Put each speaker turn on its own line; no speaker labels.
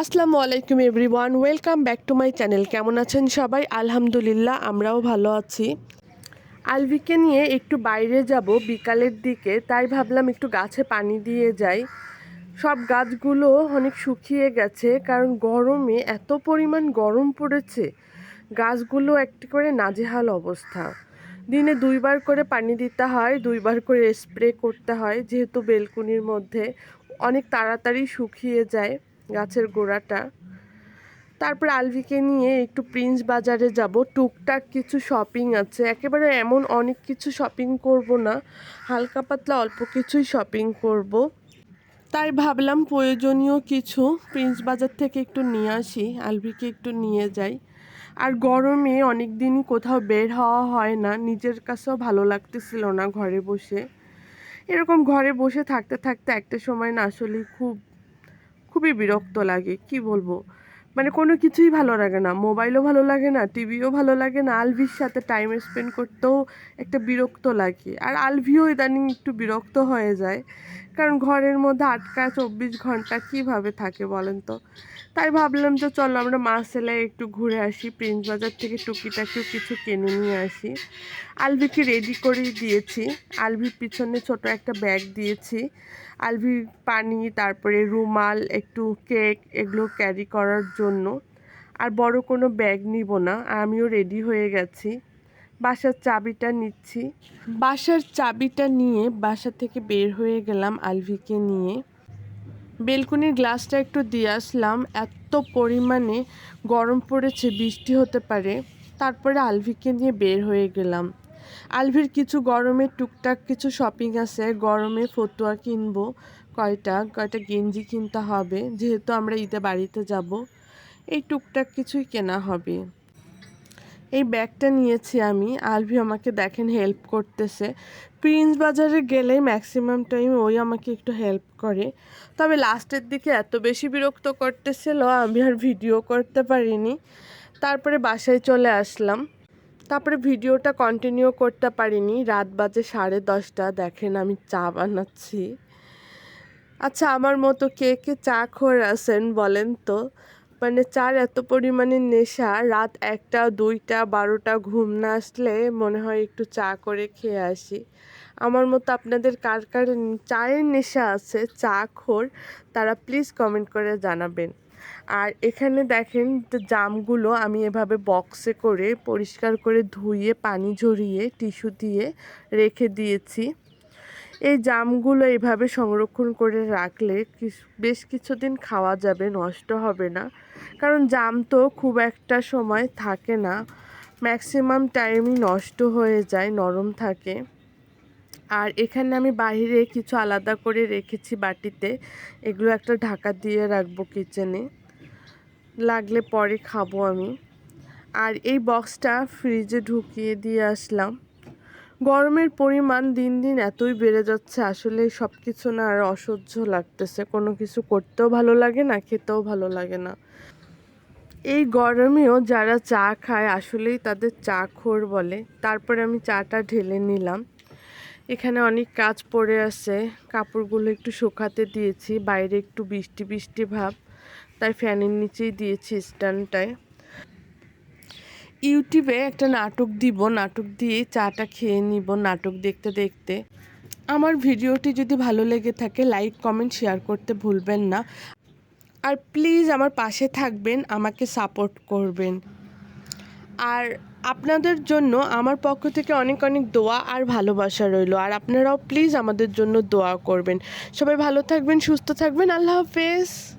আসসালামু আলাইকুম everyone, welcome back to my channel. কেমন আছেন সবাই? আলহামদুলিল্লাহ, আমরাও ভালো আছি। আলভিকে নিয়ে একটু বাইরে যাব বিকালের দিকে, তাই ভাবলাম একটু গাছে পানি দিয়ে যাই। সব গাছগুলো অনেক শুকিয়ে গেছে, কারণ গরমে এত পরিমাণ গরম পড়েছে। গাছগুলো একটি করে নাজেহাল অবস্থা। দিনে দুইবার করে পানি দিতে হয়, দুইবার করে স্প্রে করতে হয়, যেহেতু বেলকুনির মধ্যে অনেক তাড়াতাড়ি শুকিয়ে যায়। গাছের গোড়াটা। তারপর আলভিকে নিয়ে একটু প্রিন্স বাজারে যাব। টুকটাক কিছু শপিং আছে। একেবারে এমন অনেক কিছু শপিং করব না। হালকা পাতলা অল্প কিছুই শপিং করব। তাই ভাবলাম প্রয়োজনীয় কিছু প্রিন্স বাজার থেকে একটু নিয়ে আসি। আলভিকে একটু নিয়ে যাই। আর গরমে অনেক দিনই কোথাও বের হওয়া হয় না। নিজের কাছেও ভালো লাগতেছিল না ঘরে বসে। এরকম ঘরে বসে থাকতে থাকতে একটা সময় না আসলে খুব খুবই বিরক্ত লাগে, কি বলব? মানে কোনো কিছুই ভালো লাগে না। মোবাইলও ভালো লাগে না, টিভিও ভালো লাগে না। আলভির সাথে টাইম স্পেন্ড করতেও একটা বিরক্ত লাগে। আর আলভিও ইদানিং একটু বিরক্ত হয়ে যায়। কারণ ঘরের মধ্যে আটকা চব্বিশ ঘণ্টা কীভাবে থাকে বলেন তো? তাই ভাবলাম যে চলো আমরা মার্সেলায় একটু ঘুরে আসি, প্রিন্স বাজার থেকে টুকিটাকিও কিছু কিনে নিয়ে আসি। আলভিকে রেডি করে দিয়েছি। আলভির পিছনে ছোট একটা ব্যাগ দিয়েছি। আলভির পানি, তারপরে রুমাল, একটু কেক এগুলো ক্যারি করার জন্য। আর বড় কোনো ব্যাগ নিব না, আমিও রেডি হয়ে গেছি। বাসার চাবিটা নিচ্ছি। বাসার চাবিটা নিয়ে বাসা থেকে বের হয়ে গেলাম আলভিকে নিয়ে। বেলকুনির গ্লাসটা একটু দিয়ে আসলাম। এত পরিমাণে গরম পড়েছে, বৃষ্টি হতে পারে। তারপরে আলভিকে নিয়ে বের হয়ে গেলাম। আলভির কিছু গরমে টুকটাক কিছু শপিং আছে, গরমে ফতুয়া কিনবো, কয়টা কয়টা গেঞ্জি কিনতে হবে, যেহেতু আমরা ঈদে বাড়িতে যাব, এই টুকটাক কিছুই কেনা হবে। এই ব্যাগটা নিয়েছি আমি, আলভি আমাকে দেখেন হেল্প করতেছে। প্রিন্স বাজারে গেলে ম্যাক্সিমাম টাইম ওই আমাকে একটু হেল্প করে। তবে লাস্টের দিকে এত বেশি বিরক্ত করতেছিল, আমি আর ভিডিও করতে পারিনি। তারপরে বাসায় চলে আসলাম। তারপরে ভিডিওটা কন্টিনিউ করতে পারিনি। রাত বাজে সাড়ে দশটা, দেখেন আমি চা বানাচ্ছি। আচ্ছা আমার মতো কে কে চা খোর আছেন বলেন তো? মানে চার এত পরিমাণে নেশা, রাত একটা, দুইটা, বারোটা ঘুম না আসলে মনে হয় একটু চা করে খেয়ে আসি। আমার মতো আপনাদের কার কার চায়ের নেশা আছে, চা খোর, তারা প্লিজ কমেন্ট করে জানাবেন। আর এখানে দেখেন জামগুলো আমি এভাবে বক্সে করে পরিষ্কার করে ধুয়ে, পানি ঝরিয়ে, টিস্যু দিয়ে রেখে দিয়েছি। এই জামগুলো এভাবে সংরক্ষণ করে রাখলে বেশ কিছুদিন খাওয়া যাবে, নষ্ট হবে না। কারণ জাম তো খুব একটা সময় থাকে না। ম্যাক্সিমাম টাইমই নষ্ট হয়ে যায়, নরম থাকে। আর এখানে আমি বাইরে কিছু আলাদা করে রেখেছি বাটিতে। এগুলো একটা ঢাকা দিয়ে রাখব কিচেনে লাগলে পরে খাব আমি। আর এই বক্সটা ফ্রিজে ঢুকিয়ে দিয়ে আসলাম। গরমের পরিমাণ দিন দিন এতই বেড়ে যাচ্ছে, আসলে সব কিছু না আর অসহ্য লাগতেছে। কোনো কিছু করতেও ভালো লাগে না, খেতেও ভালো লাগে না। এই গরমেও যারা চা খায়, আসলেই তাদের চা খোর বলে। তারপরে আমি চাটা ঢেলে নিলাম। এখানে অনেক কাজ পড়ে আছে। কাপড়গুলো একটু শুকাতে দিয়েছি, বাইরে একটু বৃষ্টি বৃষ্টি ভাব, তাই ফ্যানের নিচেই দিয়েছি স্ট্যান্ডটায়। ইউটিউবে একটা নাটক দিব, নাটক দিয়ে চাটা খেয়ে নিব, নাটক দেখতে দেখতে। আমার ভিডিওটি যদি ভালো লেগে থাকে, লাইক, কমেন্ট, শেয়ার করতে ভুলবেন না। আর প্লিজ আমার পাশে থাকবেন, আমাকে সাপোর্ট করবেন। আর আপনাদের জন্য আমার পক্ষ থেকে অনেক অনেক দোয়া আর ভালোবাসা রইল। আর আপনারাও প্লিজ আমাদের জন্য দোয়া করবেন। সবাই ভালো থাকবেন, সুস্থ থাকবেন। আল্লাহ হাফেজ।